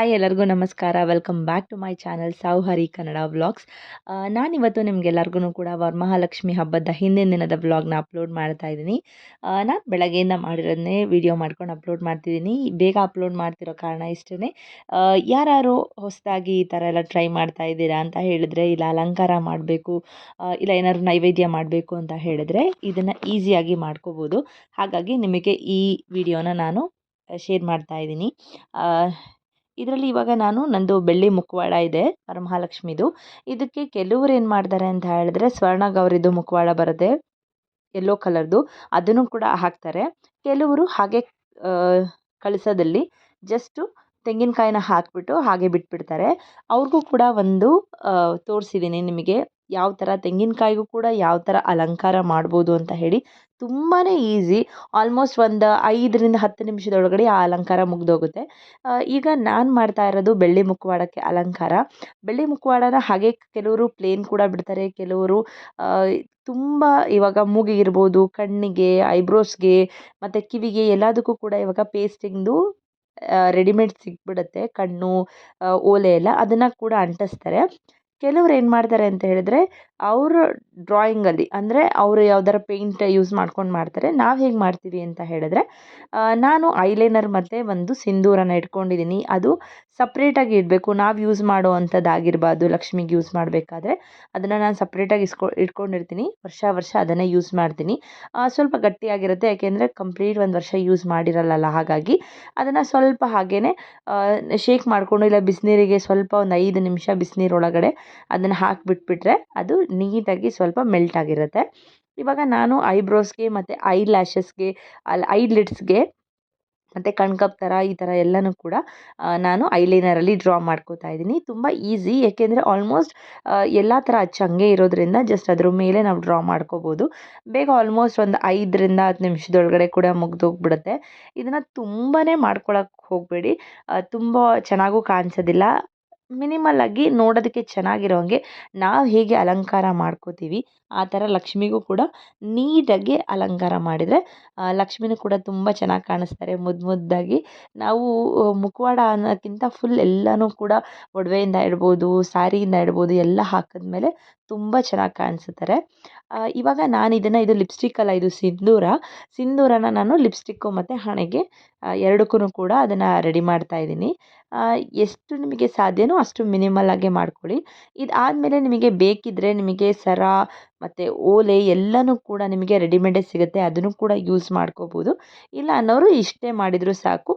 Hi ಎಲ್ಲರಿಗೂ ನಮಸ್ಕಾರ. Welcome back to my channel Sauhari Kannada vlogs ನಾನಿವತ್ತು ನಿಮಗೆಲ್ಲರಿಗೂ ಕೂಡ ವರ್ಮಹಾಲಕ್ಷ್ಮಿ ಹಬ್ಬದ ಹಿಂದಿನ ದಿನದ ವ್ಲಾಗ್ನ ಅಪ್ಲೋಡ್ ಮಾಡ್ತಾ ಇದ್ದೀನಿ. ನಾನು ಬೆಳಗ್ಗೆಯಿಂದ ಮಾಡಿರೋದನ್ನೇ ವಿಡಿಯೋ ಮಾಡ್ಕೊಂಡು ಅಪ್ಲೋಡ್ ಮಾಡ್ತಿದ್ದೀನಿ. ಬೇಗ ಅಪ್ಲೋಡ್ ಮಾಡ್ತಿರೋ ಕಾರಣ ಇಷ್ಟೇ ಯಾರು ಹೊಸದಾಗಿ ಈ ಥರ ಎಲ್ಲ ಟ್ರೈ ಮಾಡ್ತಾ ಇದ್ದೀರಾ ಅಂತ ಹೇಳಿದ್ರೆ, ಇಲ್ಲ ಅಲಂಕಾರ ಮಾಡಬೇಕು ಇಲ್ಲ ಏನಾದ್ರು ನೈವೇದ್ಯ ಮಾಡಬೇಕು ಅಂತ ಹೇಳಿದ್ರೆ, ಇದನ್ನು ಈಸಿಯಾಗಿ ಮಾಡ್ಕೋಬೋದು. ಹಾಗಾಗಿ ನಿಮಗೆ ಈ ವಿಡಿಯೋನ ನಾನು ಶೇರ್ ಮಾಡ್ತಾ ಇದ್ದೀನಿ. ಇದರಲ್ಲಿ ಇವಾಗ ನಾನು ನಂದು ಬೆಳ್ಳಿ ಮುಖವಾಡ ಇದೆ ವರಮಹಾಲಕ್ಷ್ಮಿದು ಇದಕ್ಕೆ ಕೆಲವರು ಏನು ಮಾಡ್ತಾರೆ ಅಂತ ಹೇಳಿದ್ರೆ ಸ್ವರ್ಣ ಗೌರಿದು ಮುಖವಾಡ ಬರುತ್ತೆ ಯೆಲ್ಲೋ ಕಲರ್ದು ಅದನ್ನು ಕೂಡ ಹಾಕ್ತಾರೆ. ಕೆಲವರು ಹಾಗೆ ಕಳಸದಲ್ಲಿ ಜಸ್ಟು ತೆಂಗಿನಕಾಯಿನ ಹಾಕಿಬಿಟ್ಟು ಹಾಗೆ ಬಿಟ್ಬಿಡ್ತಾರೆ. ಅವ್ರಿಗೂ ಕೂಡ ಒಂದು ತೋರಿಸಿದ್ದೀನಿ ನಿಮಗೆ. ಯಾವ ಥರ ತೆಂಗಿನಕಾಯಿಗೂ ಕೂಡ ಯಾವ ಥರ ಅಲಂಕಾರ ಮಾಡ್ಬೋದು ಅಂತ ಹೇಳಿ ತುಂಬಾ ಈಸಿ. ಆಲ್ಮೋಸ್ಟ್ ಒಂದು ಐದರಿಂದ ಹತ್ತು ನಿಮಿಷದೊಳಗಡೆ ಆ ಅಲಂಕಾರ ಮುಗಿದೋಗುತ್ತೆ. ಈಗ ನಾನು ಮಾಡ್ತಾ ಇರೋದು ಬೆಳ್ಳಿ ಮುಖವಾಡಕ್ಕೆ ಅಲಂಕಾರ. ಬೆಳ್ಳಿ ಮುಖವಾಡನ ಹಾಗೆ ಕೆಲವರು ಪ್ಲೇನ್ ಕೂಡ ಬಿಡ್ತಾರೆ, ಕೆಲವರು ತುಂಬ ಇವಾಗ ಮೂಗಿಗಿರ್ಬೋದು ಕಣ್ಣಿಗೆ, ಐಬ್ರೋಸ್ಗೆ, ಮತ್ತು ಕಿವಿಗೆ ಎಲ್ಲದಕ್ಕೂ ಕೂಡ ಇವಾಗ ಪೇಸ್ಟಿಂಗ್ದು ರೆಡಿಮೇಡ್ ಸಿಕ್ಬಿಡುತ್ತೆ ಕಣ್ಣು ಓಲೆ ಎಲ್ಲ ಅದನ್ನು ಕೂಡ ಅಂಟಿಸ್ತಾರೆ. ಕೆಲವ್ರು ಏನು ಮಾಡ್ತಾರೆ ಅಂತ ಹೇಳಿದ್ರೆ ಅವ್ರ ಡ್ರಾಯಿಂಗಲ್ಲಿ ಅಂದರೆ ಅವರು ಯಾವ್ದಾರ ಪೇಂಟ್ ಯೂಸ್ ಮಾಡ್ಕೊಂಡು ಮಾಡ್ತಾರೆ. ನಾವು ಹೇಗೆ ಮಾಡ್ತೀವಿ ಅಂತ ಹೇಳಿದ್ರೆ ನಾನು ಐಲೈನರ್ ಮತ್ತು ಒಂದು ಸಿಂಧೂರನ ಇಟ್ಕೊಂಡಿದ್ದೀನಿ ಅದು ಸಪ್ರೇಟಾಗಿ ಇಡಬೇಕು. ನಾವು ಯೂಸ್ ಮಾಡೋ ಅಂಥದ್ದಾಗಿರ್ಬಾರ್ದು ಲಕ್ಷ್ಮಿಗೆ ಯೂಸ್ ಮಾಡಬೇಕಾದ್ರೆ. ಅದನ್ನು ನಾನು ಸಪ್ರೇಟಾಗಿ ಇಸ್ಕೊ, ಇಟ್ಕೊಂಡಿರ್ತೀನಿ. ವರ್ಷ ವರ್ಷ ಅದನ್ನೇ ಯೂಸ್ ಮಾಡ್ತೀನಿ. ಸ್ವಲ್ಪ ಗಟ್ಟಿಯಾಗಿರುತ್ತೆ. ಯಾಕೆಂದರೆ ಕಂಪ್ಲೀಟ್ ಒಂದು ವರ್ಷ ಯೂಸ್ ಮಾಡಿರಲ್ಲ ಹಾಗಾಗಿ ಅದನ್ನು ಸ್ವಲ್ಪ ಹಾಗೇ ಶೇಕ್ ಮಾಡಿಕೊಂಡು, ಇಲ್ಲ ಬಿಸಿನೀರಿಗೆ ಸ್ವಲ್ಪ ಒಂದು ಐದು ನಿಮಿಷ ಬಿಸಿನೀರೊಳಗಡೆ ಅದನ್ನು ಹಾಕಿಬಿಟ್ಬಿಟ್ರೆ ಅದು ನೀಟಾಗಿ ಸ್ವಲ್ಪ ಮೆಲ್ಟ್ ಆಗಿರುತ್ತೆ. ಇವಾಗ ನಾನು ಐಬ್ರೋಸ್ಗೆ ಮತ್ತು ಐ ಲ್ಯಾಶಸ್ಗೆ ಅಲ್ಲಿ ಐ ಲಿಡ್ಸ್ಗೆ ಮತ್ತು ಕಣ್ಕಪ್ ಥರ ಈ ಥರ ಎಲ್ಲನೂ ಕೂಡ ನಾನು ಐಲೈನರಲ್ಲಿ ಡ್ರಾ ಮಾಡ್ಕೋತಾ ಇದ್ದೀನಿ. ತುಂಬ ಈಸಿ ಏಕೆಂದರೆ ಆಲ್ಮೋಸ್ಟ್ ಎಲ್ಲ ಥರ ಅಚ್ಚು ಹಂಗೆ ಇರೋದ್ರಿಂದ ಜಸ್ಟ್ ಅದ್ರ ಮೇಲೆ ನಾವು ಡ್ರಾ ಮಾಡ್ಕೋಬೋದು. ಬೇಗ ಆಲ್ಮೋಸ್ಟ್ ಒಂದು ಐದರಿಂದ ಹತ್ತು ನಿಮಿಷದೊಳಗಡೆ ಕೂಡ ಮುಗ್ದೋಗ್ಬಿಡುತ್ತೆ. ಇದನ್ನು ತುಂಬಾ ಮಾಡ್ಕೊಳಕ್ಕೆ ಹೋಗಬೇಡಿ. ತುಂಬ ಚೆನ್ನಾಗೂ ಕಾಣಿಸೋದಿಲ್ಲ. ಮಿನಿಮಲ್ ಆಗಿ ನೋಡೋದಕ್ಕೆ ಚೆನ್ನಾಗಿರೋ ಹಂಗೆ ನಾವು ಹೇಗೆ ಅಲಂಕಾರ ಮಾಡ್ಕೋತೀವಿ. ಆ ಥರ ಲಕ್ಷ್ಮಿಗೂ ಕೂಡ ನೀಟಾಗಿ ಅಲಂಕಾರ ಮಾಡಿದರೆ ಲಕ್ಷ್ಮಿನೂ ಕೂಡ ತುಂಬ ಚೆನ್ನಾಗಿ ಕಾಣಿಸ್ತಾರೆ. ಮುದ್ದು ಮುದ್ದಾಗಿ ನಾವು ಮುಖವಾಡ ಅನ್ನೋಕ್ಕಿಂತ ಫುಲ್ ಎಲ್ಲನೂ ಕೂಡ ಒಡವೆಯಿಂದ ಇಡ್ಬೋದು, ಸಾರಿಯಿಂದ ಇಡ್ಬೋದು, ಎಲ್ಲ ಹಾಕಿದ್ಮೇಲೆ ತುಂಬ ಚೆನ್ನಾಗಿ ಕಾಣಿಸುತ್ತಾರೆ ಇವಾಗ ನಾನು ಇದನ್ನು, ಇದು ಲಿಪ್ಸ್ಟಿಕ್ ಅಲ್ಲ, ಇದು ಸಿಂಧೂರ ಸಿಂಧೂರನ ನಾನು ಲಿಪ್ಸ್ಟಿಕ್ಕು ಮತ್ತು ಹಣೆಗೆ ಎರಡಕ್ಕೂ ಕೂಡ ಅದನ್ನು ರೆಡಿ ಮಾಡ್ತಾ ಇದ್ದೀನಿ. ಎಷ್ಟು ನಿಮಗೆ ಸಾಧ್ಯನೋ ಅಷ್ಟು ಮಿನಿಮಲ್ ಆಗೇ ಮಾಡ್ಕೊಳ್ಳಿ. ಇದಾದಮೇಲೆ ನಿಮಗೆ ಬೇಕಿದ್ದರೆ ನಿಮಗೆ ಸರ ಮತ್ತು ಓಲೆ ಎಲ್ಲನೂ ಕೂಡ ನಿಮಗೆ ರೆಡಿಮೇಡೇ ಸಿಗುತ್ತೆ, ಅದನ್ನು ಕೂಡ ಯೂಸ್ ಮಾಡ್ಕೋಬೋದು. ಇಲ್ಲ ಅನ್ನೋರು ಇಷ್ಟೇ ಮಾಡಿದರೂ ಸಾಕು.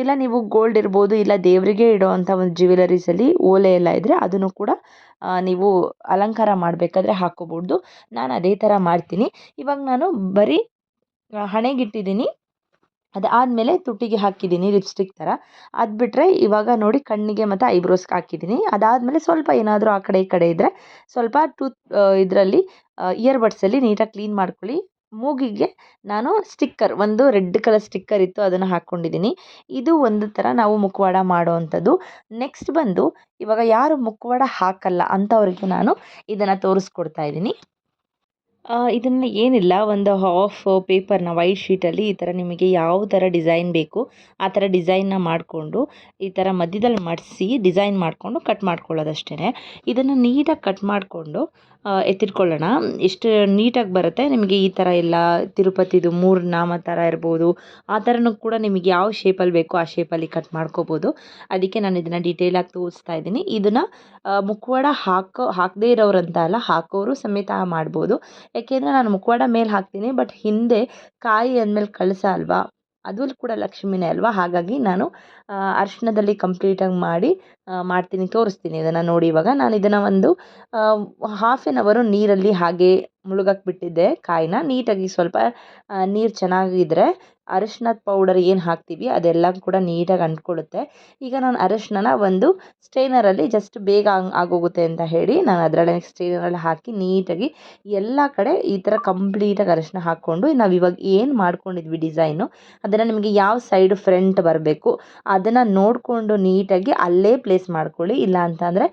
ಇಲ್ಲ ನೀವು ಗೋಲ್ಡ್ ಇರ್ಬೋದು, ಇಲ್ಲ ದೇವರಿಗೆ ಇಡೋವಂಥ ಒಂದು ಜ್ಯುವೆಲರೀಸಲ್ಲಿ ಓಲೆ ಎಲ್ಲ ಇದ್ದರೆ ಅದನ್ನು ಕೂಡ ನೀವು ಅಲಂಕಾರ ಮಾಡಬೇಕಾದ್ರೆ ಹಾಕ್ಕೋಬೋದು ನಾನು ಅದೇ ಥರ ಮಾಡ್ತೀನಿ. ಇವಾಗ ನಾನು ಬರೀ ಹಣೆಗಿಟ್ಟಿದ್ದೀನಿ. ಅದಾದಮೇಲೆ ತುಟಿಗೆ ಹಾಕಿದ್ದೀನಿ ಲಿಪ್ಸ್ಟಿಕ್ ಥರ ಅದು ಬಿಟ್ಟರೆ ಇವಾಗ ನೋಡಿ ಕಣ್ಣಿಗೆ ಮತ್ತು ಐಬ್ರೋಸ್ಗೆ ಹಾಕಿದ್ದೀನಿ. ಅದಾದಮೇಲೆ ಸ್ವಲ್ಪ ಏನಾದರೂ ಆ ಕಡೆ ಈ ಕಡೆ ಇದ್ದರೆ ಸ್ವಲ್ಪ ಟೂತ್ ಇದರಲ್ಲಿ ಇಯರ್ ಬಡ್ಸಲ್ಲಿ ನೀಟಾಗಿ ಕ್ಲೀನ್ ಮಾಡ್ಕೊಳ್ಳಿ. ಮೂಗಿಗೆ ನಾನು ಸ್ಟಿಕ್ಕರ್ ಒಂದು ರೆಡ್ ಕಲರ್ ಸ್ಟಿಕ್ಕರ್ ಇತ್ತು ಅದನ್ನು ಹಾಕ್ಕೊಂಡಿದ್ದೀನಿ ಇದು ಒಂದು ಥರ ನಾವು ಮುಖವಾಡ ಮಾಡೋ ಅಂಥದ್ದು ನೆಕ್ಸ್ಟ್ ಬಂದು ಇವಾಗ ಯಾರು ಮುಖವಾಡ ಹಾಕಲ್ಲ ಅಂಥವ್ರಿಗೆ ನಾನು ಇದನ್ನು ತೋರಿಸ್ಕೊಡ್ತಾ ಇದ್ದೀನಿ. ಇದನ್ನು ಏನಿಲ್ಲ, ಒಂದು ಹಾಫ್ ಪೇಪರ್ನ ವೈಟ್ ಶೀಟಲ್ಲಿ ಈ ಥರ ನಿಮಗೆ ಯಾವ ಥರ ಡಿಸೈನ್ ಬೇಕು, ಆ ಥರ ಡಿಸೈನ್ನ ಮಾಡಿಕೊಂಡು, ಈ ಥರ ಮಧ್ಯದಲ್ಲಿ ಮಡಿಸಿ ಡಿಸೈನ್ ಮಾಡಿಕೊಂಡು ಕಟ್ ಮಾಡ್ಕೊಳ್ಳೋದಷ್ಟೇ ಇದನ್ನು ನೀಟಾಗಿ ಕಟ್ ಮಾಡಿಕೊಂಡು ಎತ್ತಿಟ್ಕೊಳ್ಳೋಣ. ಎಷ್ಟು ನೀಟಾಗಿ ಬರುತ್ತೆ, ನಿಮಗೆ ಈ ಥರ ಎಲ್ಲ ತಿರುಪತಿದು ಮೂರು ನಾಮ ಥರ ಇರ್ಬೋದು, ಆ ಥರನೂ ಕೂಡ ನಿಮಗೆ ಯಾವ ಶೇಪಲ್ಲಿ ಬೇಕೋ ಆ ಶೇಪಲ್ಲಿ ಕಟ್ ಮಾಡ್ಕೋಬೋದು. ಅದಕ್ಕೆ ನಾನು ಇದನ್ನು ಡೀಟೇಲಾಗಿ ತೋರಿಸ್ತಾ ಇದ್ದೀನಿ. ಇದನ್ನು ಮುಖವಾಡ ಹಾಕೋ, ಹಾಕದೇ ಇರೋರಂತ ಅಲ್ಲ, ಹಾಕೋರು ಸಮೇತ ಮಾಡ್ಬೋದು. ಯಾಕೆಂದರೆ ನಾನು ಮುಖವಾಡ ಮೇಲೆ ಹಾಕ್ತೀನಿ ಬಟ್ ಹಿಂದೆ ಕಾಯಿ ಅಂದಮೇಲೆ ಕಳಸ ಅಲ್ವಾ? ಅದು ಕೂಡ ಲಕ್ಷ್ಮಿನೇ ಅಲ್ವಾ? ಹಾಗಾಗಿ ನಾನು ಅರಿಶಿಣದಲ್ಲಿ ಕಂಪ್ಲೀಟಾಗಿ ಮಾಡಿ ಮಾಡ್ತೀನಿ, ತೋರಿಸ್ತೀನಿ ಇದನ್ನು ನೋಡಿ ಇವಾಗ. ನಾನು ಇದನ್ನು ಒಂದು ಹಾಫ್ ಎನ್ ಅವರು ನೀರಲ್ಲಿ ಹಾಗೆ ಮುಳುಗಕ್ಕೆ ಬಿಟ್ಟಿದ್ದೆ ಕಾಯಿನ. ನೀಟಾಗಿ ಸ್ವಲ್ಪ ನೀರು ಚೆನ್ನಾಗಿದ್ರೆ ಅರಿಶಿಣದ ಪೌಡರ್ ಏನು ಹಾಕ್ತೀವಿ ಅದೆಲ್ಲ ಕೂಡ ನೀಟಾಗಿ ಅಂಟ್ಕೊಳ್ಳುತ್ತೆ ಈಗ ನಾನು ಅರಿಶಿಣನ ಒಂದು ಸ್ಟ್ರೈನರಲ್ಲಿ ಜಸ್ಟ್ ಬೇಗ ಆಗೋಗುತ್ತೆ ಅಂತ ಹೇಳಿ ನಾನು ಅದರಲ್ಲೇ ಸ್ಟ್ರೈನರಲ್ಲಿ ಹಾಕಿ ನೀಟಾಗಿ ಎಲ್ಲ ಕಡೆ ಈ ಥರ ಕಂಪ್ಲೀಟಾಗಿ ಅರಿಶಿನ ಹಾಕ್ಕೊಂಡು ನಾವು ಇವಾಗ ಏನು ಮಾಡ್ಕೊಂಡಿದ್ವಿ ಡಿಸೈನು ಅದನ್ನು ನಿಮಗೆ ಯಾವ ಸೈಡ್ ಫ್ರಂಟ್ ಬರಬೇಕು ಅದನ್ನು ನೋಡಿಕೊಂಡು ನೀಟಾಗಿ ಅಲ್ಲೇ ಪ್ಲೇಸ್ ಮಾಡ್ಕೊಳ್ಳಿ. ಇಲ್ಲ ಅಂತಂದರೆ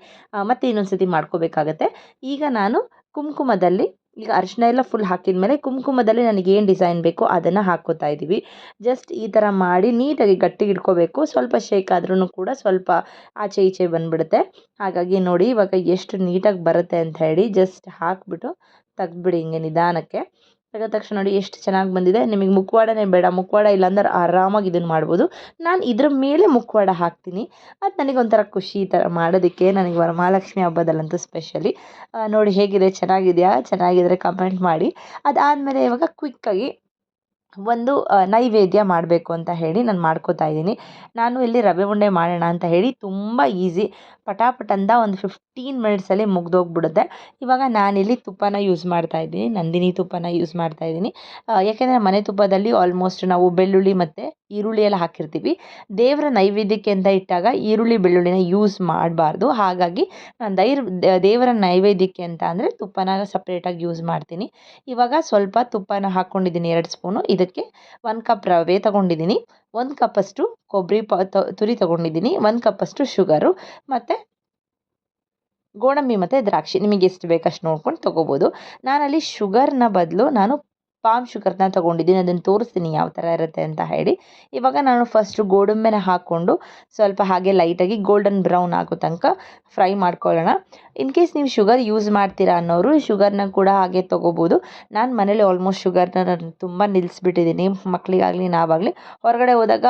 ಮತ್ತೆ ಇನ್ನೊಂದು ಸತಿ ಮಾಡ್ಕೋಬೇಕಾಗತ್ತೆ. ಈಗ ನಾನು ಕುಂಕುಮದಲ್ಲಿ, ಈಗ ಅರಿಶಿನ ಎಲ್ಲ ಫುಲ್ ಹಾಕಿದ ಮೇಲೆ ಕುಂಕುಮದಲ್ಲಿ ನನಗೆ ಏನು ಡಿಸೈನ್ ಬೇಕೋ ಅದನ್ನು ಹಾಕೋತಾ ಇದ್ದೀವಿ. ಜಸ್ಟ್ ಈ ಥರ ಮಾಡಿ ನೀಟಾಗಿ ಗಟ್ಟಿ ಇಟ್ಕೋಬೇಕು. ಸ್ವಲ್ಪ ಶೇಕ್ ಆದ್ರೂ ಕೂಡ ಸ್ವಲ್ಪ ಆಚೆ ಈಚೆ ಬಂದುಬಿಡುತ್ತೆ. ಹಾಗಾಗಿ ನೋಡಿ, ಇವಾಗ ಎಷ್ಟು ನೀಟಾಗಿ ಬರುತ್ತೆ ಅಂತ ಹೇಳಿ ಜಸ್ಟ್ ಹಾಕ್ಬಿಟ್ಟು ತೆಗ್ದುಬಿಡಿ ಹಿಂಗೆ ನಿಧಾನಕ್ಕೆ. ತೆಗೆದ ತಕ್ಷಣ ನೋಡಿ ಎಷ್ಟು ಚೆನ್ನಾಗಿ ಬಂದಿದೆ. ನಿಮಗೆ ಮುಖವಾಡನೇ ಬೇಡ ಮುಖವಾಡ ಇಲ್ಲಾಂದ್ರೆ ಆರಾಮಾಗಿ ಇದನ್ನು ಮಾಡ್ಬೋದು. ನಾನು ಇದ್ರ ಮೇಲೆ ಮುಖವಾಡ ಹಾಕ್ತೀನಿ. ಅದು ನನಗೆ ಒಂಥರ ಖುಷಿ ಈ ಥರ ಮಾಡೋದಕ್ಕೆ ನನಗೆ ವರಮಹಾಲಕ್ಷ್ಮಿ ಹಬ್ಬದಲ್ಲಂತೂ ಸ್ಪೆಷಲಿ ನೋಡಿ ಹೇಗಿದೆ, ಚೆನ್ನಾಗಿದೆಯಾ? ಚೆನ್ನಾಗಿದ್ದರೆ ಕಮೆಂಟ್ ಮಾಡಿ. ಅದಾದಮೇಲೆ ಇವಾಗ ಕ್ವಿಕ್ಕಾಗಿ ಒಂದು ನೈವೇದ್ಯ ಮಾಡಬೇಕು ಅಂತ ಹೇಳಿ ನಾನು ಮಾಡ್ಕೋತಾ ಇದ್ದೀನಿ. ನಾನು ಇಲ್ಲಿ ರವೆ ಉಂಡೆ ಮಾಡೋಣ ಅಂತ ಹೇಳಿ ತುಂಬ ಈಸಿ ಪಟಾಪಟ್ ಅಂತ ಒಂದು ಫಿಫ್ಟೀನ್ ಮಿನಿಟ್ಸಲ್ಲಿ ಮುಗ್ದೋಗ್ಬಿಡುತ್ತೆ. ಇವಾಗ ನಾನಿಲ್ಲಿ ತುಪ್ಪನ ಯೂಸ್ ಮಾಡ್ತಾ ಇದ್ದೀನಿ, ನಂದಿನಿ ತುಪ್ಪನ ಯೂಸ್ ಮಾಡ್ತಾ ಇದ್ದೀನಿ. ಯಾಕೆಂದರೆ ಮನೆ ತುಪ್ಪದಲ್ಲಿ ಆಲ್ಮೋಸ್ಟ್ ನಾವು ಬೆಳ್ಳುಳ್ಳಿ ಮತ್ತು ಈರುಳ್ಳಿ ಎಲ್ಲ ಹಾಕಿರ್ತೀವಿ. ದೇವರ ನೈವೇದ್ಯಕ್ಕೆ ಅಂತ ಇಟ್ಟಾಗ ಈರುಳ್ಳಿ, ಬೆಳ್ಳುಳ್ಳಿನ ಯೂಸ್ ಮಾಡಬಾರ್ದು. ಹಾಗಾಗಿ ನಾನು ದೈರ್ ದೇವರ ನೈವೇದ್ಯಕ್ಕೆ ಅಂತ ಅಂದರೆ ತುಪ್ಪನ ಸಪ್ರೇಟಾಗಿ ಯೂಸ್ ಮಾಡ್ತೀನಿ. ಇವಾಗ ಸ್ವಲ್ಪ ತುಪ್ಪನ ಹಾಕ್ಕೊಂಡಿದ್ದೀನಿ ಎರಡು ಸ್ಪೂನು ಇದಕ್ಕೆ ಒಂದು ಕಪ್ ರವೆ ತೊಗೊಂಡಿದ್ದೀನಿ. ಒಂದು ಕಪ್ಪಷ್ಟು ಕೊಬ್ಬರಿ ಪ ತುರಿ ತೊಗೊಂಡಿದ್ದೀನಿ. ಒಂದು ಕಪ್ಪಷ್ಟು ಶುಗರು ಮತ್ತು ಗೋಡಂಬಿ ಮತ್ತು ದ್ರಾಕ್ಷಿ. ನಿಮಗೆ ಎಷ್ಟು ಬೇಕು ಅಷ್ಟು ನೋಡ್ಕೊಂಡು ತೊಗೋಬೋದು. ನಾನಲ್ಲಿ ಶುಗರ್ನ ಬದಲು ನಾನು ಪಾಮ್ ಶುಗರ್ನ ತೊಗೊಂಡಿದ್ದೀನಿ, ಅದನ್ನು ತೋರಿಸ್ತೀನಿ ಯಾವ ಥರ ಇರುತ್ತೆ ಅಂತ ಹೇಳಿ. ಇವಾಗ ನಾನು ಫಸ್ಟು ಗೋಡಂಬಿನ ಹಾಕ್ಕೊಂಡು ಸ್ವಲ್ಪ ಹಾಗೆ ಲೈಟಾಗಿ ಗೋಲ್ಡನ್ ಬ್ರೌನ್ ಆಗೋ ತನಕ ಫ್ರೈ ಮಾಡ್ಕೊಳ್ಳೋಣ. ಇನ್ ಕೇಸ್ ನೀವು ಶುಗರ್ ಯೂಸ್ ಮಾಡ್ತೀರಾ ಅನ್ನೋರು ಶುಗರ್ನ ಕೂಡ ಹಾಗೆ ತೊಗೋಬೋದು. ನಾನು ಮನೇಲಿ ಆಲ್ಮೋಸ್ಟ್ ಶುಗರ್ನ ನಾನು ತುಂಬ ನಿಲ್ಲಿಸ್ಬಿಟ್ಟಿದ್ದೀನಿ ಮಕ್ಕಳಿಗಾಗಲಿ ನಾವಾಗಲಿ. ಹೊರಗಡೆ ಹೋದಾಗ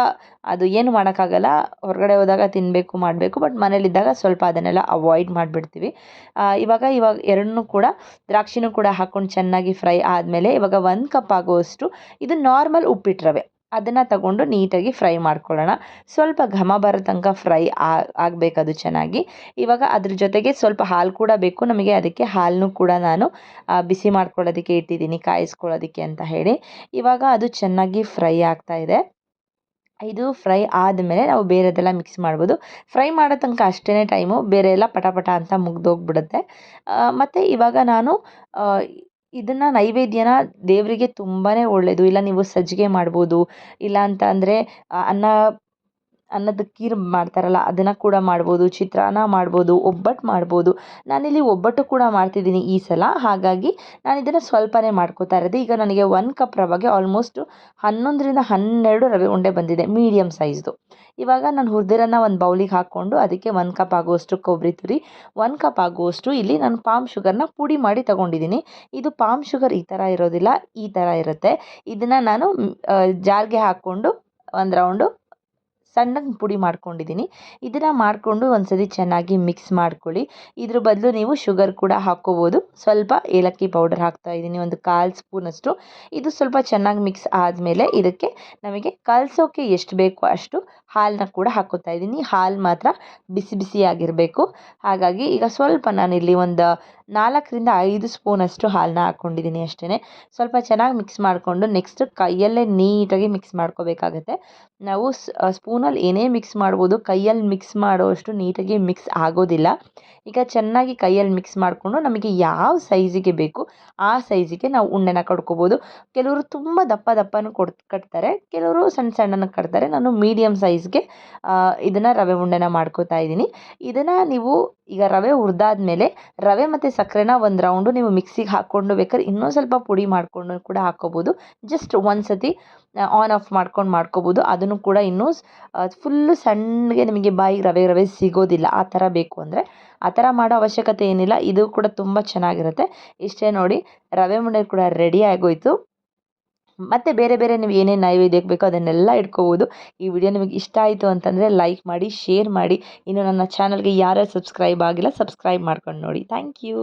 ಅದು ಏನು ಮಾಡೋಕ್ಕಾಗಲ್ಲ, ಹೊರಗಡೆ ಹೋದಾಗ ತಿನ್ನಬೇಕು ಮಾಡಬೇಕು ಬಟ್ ಮನೇಲಿದ್ದಾಗ ಸ್ವಲ್ಪ ಅದನ್ನೆಲ್ಲ ಅವಾಯ್ಡ್ ಮಾಡಿಬಿಡ್ತೀವಿ. ಇವಾಗ ಇವಾಗ ಎರಡನ್ನೂ ಕೂಡ, ದ್ರಾಕ್ಷಿನೂ ಕೂಡ ಹಾಕ್ಕೊಂಡು ಚೆನ್ನಾಗಿ ಫ್ರೈ ಆದಮೇಲೆ ಇವಾಗ ಒಂದು ಕಪ್ ಆಗುವಷ್ಟು ಇದು ನಾರ್ಮಲ್ ಉಪ್ಪಿಟ್ಟು ರವೆ ಅದನ್ನು ತಗೊಂಡು ನೀಟಾಗಿ ಫ್ರೈ ಮಾಡ್ಕೊಳ್ಳೋಣ. ಸ್ವಲ್ಪ ಘಮ ಬರೋ ತನಕ ಫ್ರೈ ಆಗಬೇಕದು ಚೆನ್ನಾಗಿ. ಇವಾಗ ಅದ್ರ ಜೊತೆಗೆ ಸ್ವಲ್ಪ ಹಾಲು ಕೂಡ ಬೇಕು. ನಮಗೆ ಅದಕ್ಕೆ ಹಾಲನ್ನು ಕೂಡ ನಾನು ಬಿಸಿ ಮಾಡ್ಕೊಳ್ಳೋದಕ್ಕೆ ಇಟ್ಟಿದ್ದೀನಿ, ಕಾಯಿಸ್ಕೊಳ್ಳೋದಕ್ಕೆ ಅಂತ ಹೇಳಿ. ಇವಾಗ ಅದು ಚೆನ್ನಾಗಿ ಫ್ರೈ ಆಗ್ತಾ ಇದೆ. ಇದು ಫ್ರೈ ಆದಮೇಲೆ ನಾವು ಬೇರೆದೆಲ್ಲ ಮಿಕ್ಸ್ ಮಾಡ್ಬೋದು. ಫ್ರೈ ಮಾಡೋ ತನಕ ಅಷ್ಟೇ ಟೈಮು ಬೇರೆ ಎಲ್ಲ ಪಟ ಪಟ ಅಂತ ಮುಗ್ದೋಗ್ಬಿಡುತ್ತೆ. ಮತ್ತು ಇವಾಗ ನಾನು ಇದನ್ನು ನೈವೇದ್ಯನ ದೇವರಿಗೆ ತುಂಬಾ ಒಳ್ಳೆಯದು ಇಲ್ಲ ನೀವು ಸಜ್ಜಿಗೆ ಮಾಡ್ಬೋದು ಇಲ್ಲ ಅಂತ ಅಂದರೆ ಅನ್ನ ಅನ್ನದ ಖೀರ್ ಮಾಡ್ತಾರಲ್ಲ, ಅದನ್ನು ಕೂಡ ಮಾಡ್ಬೋದು, ಚಿತ್ರಾನ್ನ ಮಾಡ್ಬೋದು ಒಬ್ಬಟ್ಟು ಮಾಡ್ಬೋದು. ನಾನಿಲ್ಲಿ ಒಬ್ಬಟ್ಟು ಕೂಡ ಮಾಡ್ತಿದ್ದೀನಿ ಈ ಸಲ, ಹಾಗಾಗಿ ನಾನು ಇದನ್ನು ಸ್ವಲ್ಪನೇ ಮಾಡ್ಕೋತಾ ಇರೋದು. ಈಗ ನನಗೆ ಒನ್ ಕಪ್ ರವೆಗೆ ಆಲ್ಮೋಸ್ಟು ಹನ್ನೊಂದರಿಂದ ಹನ್ನೆರಡು ರವೆ ಉಂಡೆ ಬಂದಿದೆ ಮೀಡಿಯಮ್ ಸೈಜ್ದು ಇವಾಗ ನಾನು ಹುರಿದಿರೋನ್ನ ಒಂದು ಬೌಲಿಗೆ ಹಾಕ್ಕೊಂಡು ಅದಕ್ಕೆ ಒಂದು ಕಪ್ ಆಗುವಷ್ಟು ಕೊಬ್ಬರಿ ತುರಿ ಒನ್ ಕಪ್ ಆಗುವಷ್ಟು ಇಲ್ಲಿ ನಾನು ಪಾಮ್ ಶುಗರ್ನ ಪುಡಿ ಮಾಡಿ ತೊಗೊಂಡಿದ್ದೀನಿ ಇದು ಪಾಮ್ ಶುಗರ್ ಈ ಥರ ಇರೋದಿಲ್ಲ, ಈ ಥರ ಇರುತ್ತೆ. ಇದನ್ನು ನಾನು ಜಾರ್ಗೆ ಹಾಕ್ಕೊಂಡು ಒಂದು ರೌಂಡು ಸಣ್ಣಗೆ ಪುಡಿ ಮಾಡ್ಕೊಂಡಿದ್ದೀನಿ ಇದನ್ನು ಮಾಡಿಕೊಂಡು ಒಂದ್ಸರಿ ಚೆನ್ನಾಗಿ ಮಿಕ್ಸ್ ಮಾಡ್ಕೊಳ್ಳಿ. ಇದ್ರ ಬದಲು ನೀವು ಶುಗರ್ ಕೂಡ ಹಾಕ್ಕೋಬೋದು. ಸ್ವಲ್ಪ ಏಲಕ್ಕಿ ಪೌಡರ್ ಹಾಕ್ತಾ ಇದ್ದೀನಿ ಒಂದು ಕಾಲು ಸ್ಪೂನಷ್ಟು ಇದು ಸ್ವಲ್ಪ ಚೆನ್ನಾಗಿ ಮಿಕ್ಸ್ ಆದಮೇಲೆ ಇದಕ್ಕೆ ನಮಗೆ ಕಲಸೋಕೆ ಎಷ್ಟು ಬೇಕೋ ಅಷ್ಟು ಹಾಲನ್ನ ಕೂಡ ಹಾಕ್ಕೋತಾ ಇದ್ದೀನಿ ಹಾಲು ಮಾತ್ರ ಬಿಸಿ ಬಿಸಿಯಾಗಿರಬೇಕು ಹಾಗಾಗಿ ಈಗ ಸ್ವಲ್ಪ ನಾನಿಲ್ಲಿ ಒಂದು ನಾಲ್ಕರಿಂದ ಐದು ಸ್ಪೂನಷ್ಟು ಹಾಲನ್ನ ಹಾಕ್ಕೊಂಡಿದ್ದೀನಿ ಅಷ್ಟೇ ಸ್ವಲ್ಪ ಚೆನ್ನಾಗಿ ಮಿಕ್ಸ್ ಮಾಡಿಕೊಂಡು ನೆಕ್ಸ್ಟ್ ಕೈಯಲ್ಲೇ ನೀಟಾಗಿ ಮಿಕ್ಸ್ ಮಾಡ್ಕೋಬೇಕಾಗತ್ತೆ. ನಾವು ಸ್ಪೂನಲ್ಲಿ ಏನೇ ಮಿಕ್ಸ್ ಮಾಡ್ಬೋದು, ಕೈಯಲ್ಲಿ ಮಿಕ್ಸ್ ಮಾಡೋಷ್ಟು ನೀಟಾಗಿ ಮಿಕ್ಸ್ ಆಗೋದಿಲ್ಲ. ಈಗ ಚೆನ್ನಾಗಿ ಕೈಯಲ್ಲಿ ಮಿಕ್ಸ್ ಮಾಡಿಕೊಂಡು ನಮಗೆ ಯಾವ ಸೈಜಿಗೆ ಬೇಕು, ಆ ಸೈಜಿಗೆ ನಾವು ಉಂಡೆನ ಕಟ್ಕೋಬೋದು. ಕೆಲವರು ತುಂಬ ದಪ್ಪ ದಪ್ಪನೂ ಕೊಡ್, ಕಟ್ತಾರೆ, ಕೆಲವರು ಸಣ್ಣ ಸಣ್ಣನ ಕಟ್ತಾರೆ. ನಾನು ಮೀಡಿಯಮ್ ಸೈಜ್ಗೆ ಇದನ್ನು ರವೆ ಉಂಡೆನ ಮಾಡ್ಕೋತಾ ಇದ್ದೀನಿ. ಇದನ್ನು ನೀವು ಈಗ ರವೆ ಹುರಿದಾದ್ಮೇಲೆ ರವೆ ಮತ್ತು ಸಕ್ಕರೆನ ಒಂದು ರೌಂಡು ನೀವು ಮಿಕ್ಸಿಗೆ ಹಾಕ್ಕೊಂಡು ಬೇಕಾದ್ರೆ ಇನ್ನೂ ಸ್ವಲ್ಪ ಪುಡಿ ಮಾಡಿಕೊಂಡು ಕೂಡ ಹಾಕ್ಕೋಬೋದು ಜಸ್ಟ್ ಒಂದು ಸತಿ ಆನ್ ಆಫ್ ಮಾಡ್ಕೊಂಡು ಮಾಡ್ಕೋಬೋದು. ಅದನ್ನು ಕೂಡ ಇನ್ನೂ ಫುಲ್ಲು ಸಣ್ಣಗೆ ನಿಮಗೆ ಬಾಯಿಗೆ ರವೆ ರವೆ ಸಿಗೋದಿಲ್ಲ. ಆ ಥರ ಬೇಕು ಅಂದರೆ. ಆ ಥರ ಮಾಡೋ ಅವಶ್ಯಕತೆ ಏನಿಲ್ಲ. ಇದು ಕೂಡ ತುಂಬ ಚೆನ್ನಾಗಿರುತ್ತೆ. ಇಷ್ಟೇ ನೋಡಿ, ರವೆ ಉಂಡೆ ಕೂಡ ರೆಡಿ ಆಗೋಯಿತು. ಮತ್ತು ಬೇರೆ ಬೇರೆ ನೀವು ಏನೇನು ನೈವೇದ್ಯಕ್ಕೆ ಬೇಕೋ ಅದನ್ನೆಲ್ಲ ಇಟ್ಕೋಬೋದು. ಈ ವಿಡಿಯೋ ನಿಮಗೆ ಇಷ್ಟ ಆಯಿತು ಅಂತಂದರೆ ಲೈಕ್ ಮಾಡಿ ಶೇರ್ ಮಾಡಿ. ಇನ್ನು ನನ್ನ ಚಾನಲ್ಗೆ ಯಾರ್ಯಾರು ಸಬ್ಸ್ಕ್ರೈಬ್ ಆಗಿಲ್ಲ ಸಬ್ಸ್ಕ್ರೈಬ್ ಮಾಡ್ಕೊಂಡು ನೋಡಿ. Thank you